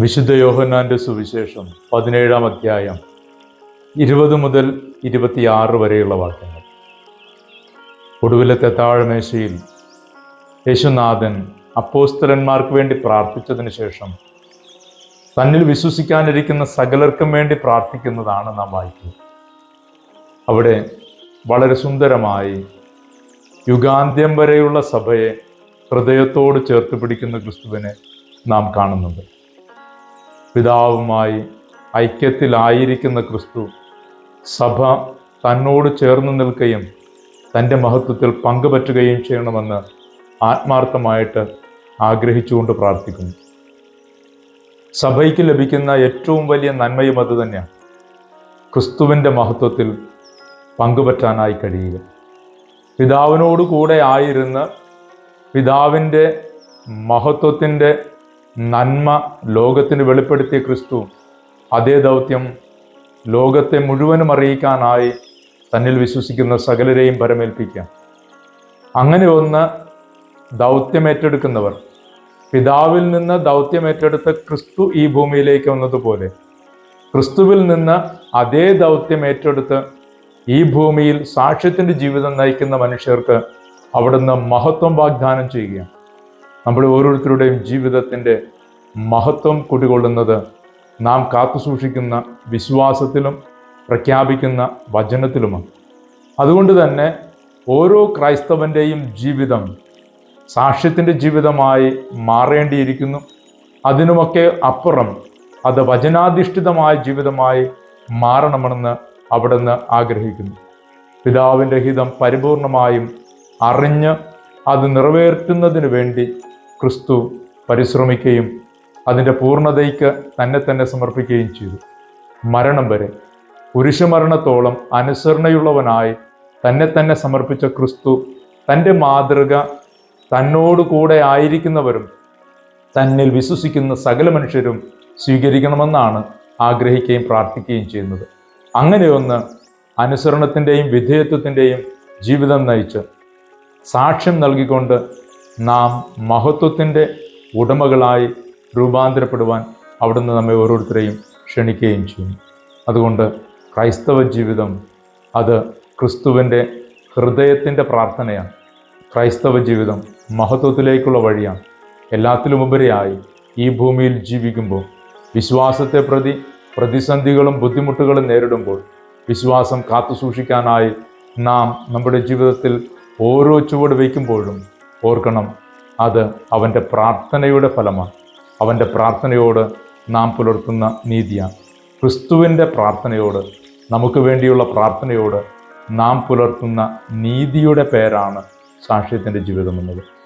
വിശുദ്ധ യോഹന്നാന്റെ സുവിശേഷം പതിനേഴാം അധ്യായം ഇരുപത് മുതൽ ഇരുപത്തിയാറ് വരെയുള്ള വാക്യങ്ങൾ. ഒടുവിലത്തെ താഴ്മേശയിൽ യേശുനാഥൻ അപ്പോസ്തലന്മാർക്ക് വേണ്ടി പ്രാർത്ഥിച്ചതിന് ശേഷം തന്നിൽ വിശ്വസിക്കാനിരിക്കുന്ന സകലർക്കും വേണ്ടി പ്രാർത്ഥിക്കുന്നതാണ് നാം വായിക്കുന്നത്. അവിടെ വളരെ സുന്ദരമായി യുഗാന്ത്യം വരെയുള്ള സഭയെ ഹൃദയത്തോട് ചേർത്ത് പിടിക്കുന്ന ക്രിസ്തുവിനെ നാം കാണുന്നുണ്ട്. പിതാവുമായി ഐക്യത്തിലായിരിക്കുന്ന ക്രിസ്തു സഭ തന്നോട് ചേർന്ന് നിൽക്കുകയും തന്റെ മഹത്വത്തിൽ പങ്കുപറ്റുകയും ചെയ്യണമെന്ന് ആത്മാർത്ഥമായിട്ട് ആഗ്രഹിച്ചുകൊണ്ട് പ്രാർത്ഥിക്കുന്നു. സഭയ്ക്ക് ലഭിക്കുന്ന ഏറ്റവും വലിയ നന്മയും അത് തന്നെയാണ് ക്രിസ്തുവിന്റെ മഹത്വത്തിൽ പങ്കുപറ്റാനായി കഴിയുക. പിതാവിനോട് കൂടെ ആയിരുന്ന് പിതാവിന്റെ മഹത്വത്തിന്റെ നന്മ ലോകത്തിന് വെളിപ്പെടുത്തിയ ക്രിസ്തു അതേ ദൗത്യം ലോകത്തെ മുഴുവനും അറിയിക്കാനായി തന്നിൽ വിശ്വസിക്കുന്ന സകലരെയും പരമേൽപ്പിക്കാം അങ്ങനെ ഒന്ന് ദൗത്യമേറ്റെടുക്കുന്നവർ പിതാവിൽ നിന്ന് ദൗത്യമേറ്റെടുത്ത ക്രിസ്തു ഈ ഭൂമിയിലേക്ക് വന്നതുപോലെ ക്രിസ്തുവിൽ നിന്ന് അതേ ദൗത്യം ഏറ്റെടുത്ത് ഈ ഭൂമിയിൽ സാക്ഷ്യത്തിന്റെ ജീവിതം നയിക്കുന്ന മനുഷ്യർക്ക് അവിടുന്ന് മഹത്വം വാഗ്ദാനം ചെയ്യുകയാണ്. നമ്മുടെ ഓരോരുത്തരുടെയും ജീവിതത്തിന്റെ മഹത്വം കുടികൊള്ളുന്നത് നാം കാത്തുസൂക്ഷിക്കുന്ന വിശ്വാസത്തിലും പ്രഖ്യാപിക്കുന്ന വചനത്തിലുമാണ്. അതുകൊണ്ട് തന്നെ ഓരോ ക്രൈസ്തവന്റെയും ജീവിതം സാക്ഷ്യത്തിന്റെ ജീവിതമായി മാറേണ്ടിയിരിക്കുന്നു. അതിനുമൊക്കെ അപ്പുറം അത് വചനാധിഷ്ഠിതമായ ജീവിതമായി മാറണമെന്ന് അവിടുന്ന് ആഗ്രഹിക്കുന്നു. പിതാവിന്റെ ഹിതം പരിപൂർണമായും അറിഞ്ഞ് അത് നിറവേറ്റുന്നതിന് വേണ്ടി ക്രിസ്തു പരിശ്രമിക്കുകയും അതിന്റെ പൂർണതയ്ക്ക് തന്നെ തന്നെ സമർപ്പിക്കുകയും ചെയ്തു. മരണം വരെ പുരുഷമരണത്തോളം അനുസരണയുള്ളവനായി തന്നെ തന്നെ സമർപ്പിച്ച ക്രിസ്തു തന്റെ മാതൃക തന്നോട് കൂടെ ആയിരിക്കുന്നവരും തന്നിൽ വിശ്വസിക്കുന്ന സകല മനുഷ്യരും സ്വീകരിക്കണമെന്നാണ് ആഗ്രഹിക്കുകയും പ്രാർത്ഥിക്കുകയും ചെയ്യുന്നത്. അങ്ങനെയൊന്ന് അനുസരണത്തിന്റെയും വിധേയത്വത്തിന്റെയും ജീവിതം നയിച്ച് സാക്ഷ്യം നൽകിക്കൊണ്ട് നാം മഹത്വത്തിന്റെ ഉടമകളായി രൂപാന്തരപ്പെടുവാൻ അവിടുന്ന് നമ്മെ ഓരോരുത്തരെയും ക്ഷണിക്കുകയും ചെയ്യും അതുകൊണ്ട് ക്രൈസ്തവ ജീവിതം അത് ക്രിസ്തുവിന്റെ ഹൃദയത്തിന്റെ പ്രാർത്ഥനയാണ്. ക്രൈസ്തവ ജീവിതം മഹത്വത്തിലേക്കുള്ള വഴിയാണ്. എല്ലാത്തിലുമുപരിയായി ഈ ഭൂമിയിൽ ജീവിക്കുമ്പോൾ വിശ്വാസത്തെ പ്രതി പ്രതിസന്ധികളും ബുദ്ധിമുട്ടുകളും നേരിടുമ്പോൾ വിശ്വാസം കാത്തുസൂക്ഷിക്കാനായി നാം നമ്മുടെ ജീവിതത്തിൽ ഓരോ ചുവട് വയ്ക്കുമ്പോഴും ഓർക്കണം അത് അവന്റെ പ്രാർത്ഥനയുടെ ഫലമാണ്. അവന്റെ പ്രാർത്ഥനയോട് നാം പുലർത്തുന്ന നീതിയാണ്. ക്രിസ്തുവിന്റെ പ്രാർത്ഥനയോട് നമുക്ക് വേണ്ടിയുള്ള പ്രാർത്ഥനയോട് നാം പുലർത്തുന്ന നീതിയുടെ പേരാണ് സാക്ഷ്യത്തിന്റെ ജീവിതം എന്നത്